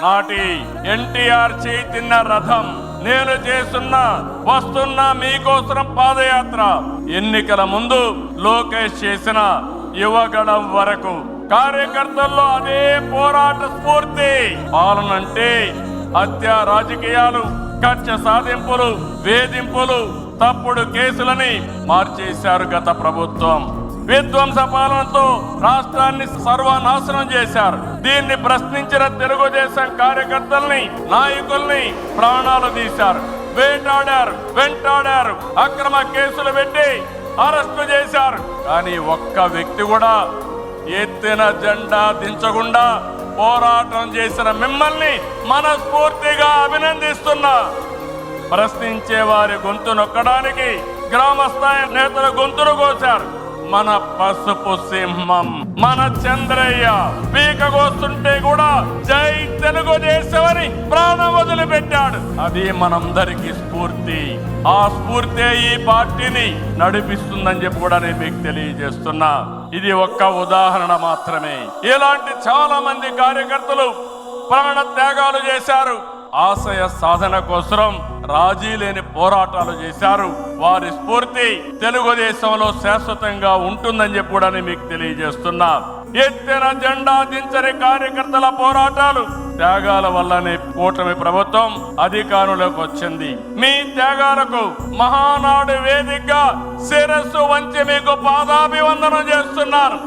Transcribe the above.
నాటి ఎన్టీఆర్ చేతిన్న రథం. నేను చేస్తున్న వస్తున్న మీకోసం పాదయాత్ర. ఎన్నికల ముందు లోకేష్ చేసిన యువగడం వరకు. కార్యకర్తల్లో అదే పోరాట స్ఫూర్తి. పాలనంటే హత్య రాజకీయాలు కక్ష సాధింపులు వేధింపులు తప్పుడు కేసులని మార్చేశారు గత ప్రభుత్వం. విధ్వంస పాలనతో రాష్ట్రాన్ని సర్వనాశనం చేశారు. దీన్ని ప్రశ్నించిన తెలుగుదేశం కార్యకర్తల్ని నాయకుల్ని ప్రాణాలు తీశారు. వేటాడారు వెంటాడారు అక్రమ కేసులు పెట్టి అరెస్టు చేశారు. కానీ ఒక్క వ్యక్తి కూడా ఎత్తిన జెండా దించకుండా పోరాటం చేసిన మిమ్మల్ని మనస్ఫూర్తిగా అభినందిస్తున్నా. ప్రశ్నించే వారి గొంతు నొక్కడానికి గ్రామ స్థాయి నేతల గొంతును కోశారు. మన పసుపు సింహం మన చంద్రయ్య పీకగోస్తుంటే కూడా జై తెలుగుదేశం అని ప్రాణం వదిలిపెట్టాడు. అది మనందరికి స్ఫూర్తి. ఆ స్ఫూర్తే ఈ పార్టీని నడిపిస్తుందని చెప్పి కూడా నేను మీకు తెలియజేస్తున్నా. ఇది ఒక్క ఉదాహరణ మాత్రమే. ఇలాంటి చాలా మంది కార్యకర్తలు ప్రాణ త్యాగాలు చేశారు. ఆశయ సాధన కోసం రాజీ లేని పోరాటాలు చేశారు. వారి స్ఫూర్తి తెలుగుదేశంలో శాశ్వతంగా ఉంటుందని చెప్పి కూడా మీకు తెలియజేస్తున్నా. ఎత్తిన జెండా దించని కార్యకర్తల పోరాటాలు త్యాగాల వల్లనే కూటమి ప్రభుత్వం అధికారంలోకి వచ్చింది. మీ త్యాగాలకు మహానాడు వేదికగా శిరస్సు వంచి మీకు పాదాభివందనం చేస్తున్నారు.